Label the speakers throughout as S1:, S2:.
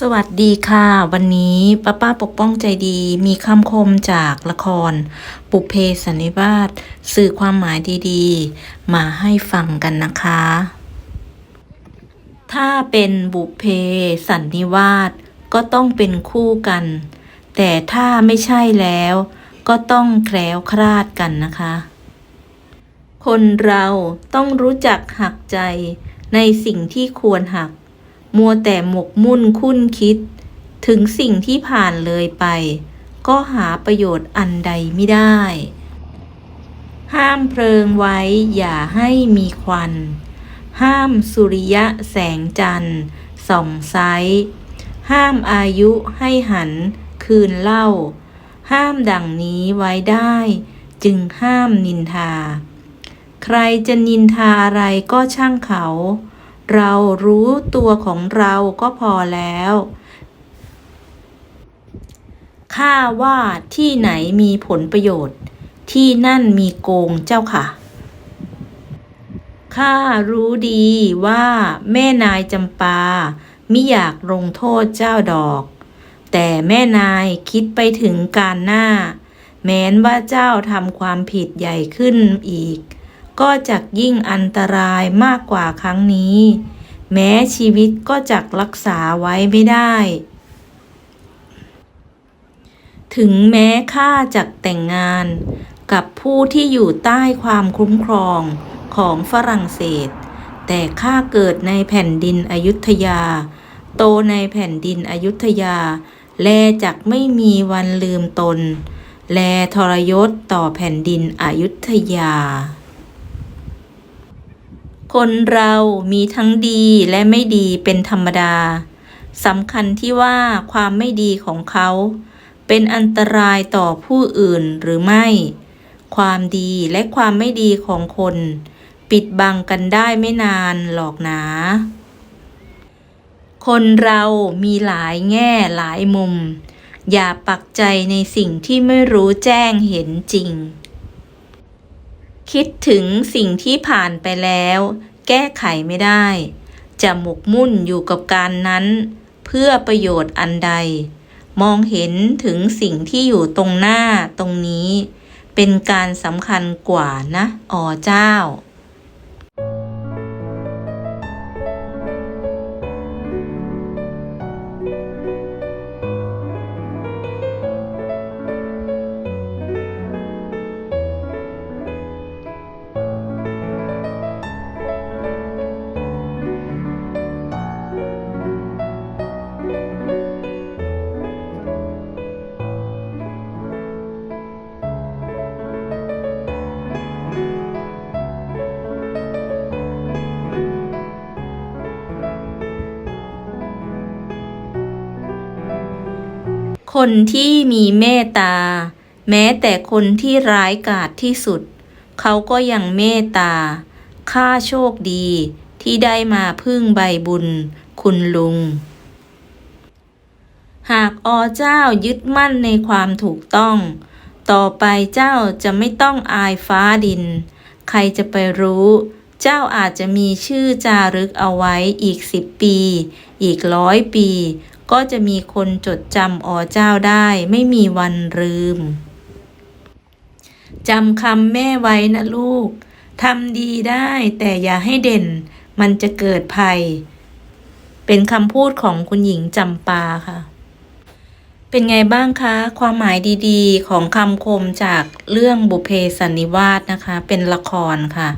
S1: สวัสดีค่ะ วันนี้ป้าป้าปกป้องใจดีมีคำคมจากละคร ปุเพสันนิวาสสื่อความหมายดีๆ มาให้ฟังกันนะคะ ถ้าเป็นบุเพสันนิวาสก็ต้องเป็นคู่กัน แต่ถ้าไม่ใช่แล้วก็ต้องแคล้วคลาดกันนะคะ คนเราต้องรู้จักหักใจในสิ่งที่ควรหัก มัวแต่หมกมุ่นคุ้นคิด ถึงสิ่งที่ผ่านเลยไป ก็หาประโยชน์อันใดไม่ได้ ห้ามเพลิงไว้อย่าให้มีควัน ห้ามสุริยะแสงจันทร์ส่องไซห้ามอายุให้หันคืนเล่า ห้ามดังนี้ไว้ได้ จึงห้ามนินทา ใครจะนินทาอะไรก็ช่างเขา เรารู้ตัวของเราก็พอแล้วข้าว่าที่ไหนมีผลประโยชน์ ที่นั่นมีโกงเจ้าค่ะข้ารู้ดีว่าแม่นายจำปามิอยากลงโทษเจ้าดอก แต่แม่นายคิดไปถึงการหน้า แม้นว่าเจ้าทำความผิดใหญ่ขึ้นอีก ก็จักยิ่งอันตรายมากกว่าครั้งนี้ แม้ชีวิตก็จักรักษาไว้ไม่ได้ ถึงแม้ข้าจักแต่งงาน กับผู้ที่อยู่ใต้ความคุ้มครองของฝรั่งเศส แต่ข้าเกิดในแผ่นดินอยุธยา โตในแผ่นดินอยุธยา แลจักไม่มีวันลืมตน แลทรยศต่อแผ่นดินอยุธยา คนเรามีทั้งดีและไม่ดีเป็นธรรมดาสำคัญที่ว่าความไม่ดีของเขา เป็นอันตรายต่อผู้อื่นหรือไม่ ความดีและความไม่ดีของคน ปิดบังกันได้ไม่นานหรอกนะคนเรามีหลายแง่หลายมุม อย่าปักใจในสิ่งที่ไม่รู้แจ้งเห็นจริง คิดถึงสิ่งที่ผ่านไปแล้ว แก้ไขไม่ได้ จะหมกมุ่นอยู่กับการนั้น เพื่อประโยชน์อันใด มองเห็นถึงสิ่งที่อยู่ตรงหน้าตรงนี้ เป็นการสำคัญกว่านะอ๋อเจ้า คนที่มีเมตตา แม้แต่คนที่ร้ายกาจที่สุด เขาก็ยังเมตตา ข้าโชคดีที่ได้มาพึ่งใบบุญ คุณลุง หากอเจ้ายึดมั่นในความถูกต้อง ต่อไปเจ้าจะไม่ต้องอายฟ้าดิน ใครจะไปรู้ เจ้าอาจจะมีชื่อจารึกเอาไว้อีกสิบปี อีกร้อยปี ก็จะมีคนจดจำอเจ้าได้ไม่มีวันลืมจำคำแม่ไว้นะลูกทำดีได้แต่อย่าให้เด่น มันจะเกิดภัย เป็นคำพูดของคุณหญิงจำปาค่ะ เป็นไงบ้างคะ ความหมายดีๆ ของคำคมจากเรื่องบุเพสันนิวาสนะคะ เป็นละครค่ะ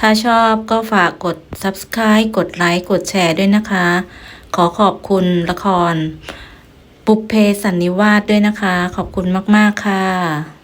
S1: ถ้าชอบก็ฝากกด subscribe กดไลค์กดแชร์ด้วยนะคะ ขอขอบคุณละคร ปุกเพสันนิวาสด้วยนะคะ ขอบคุณมาก ๆ ค่ะ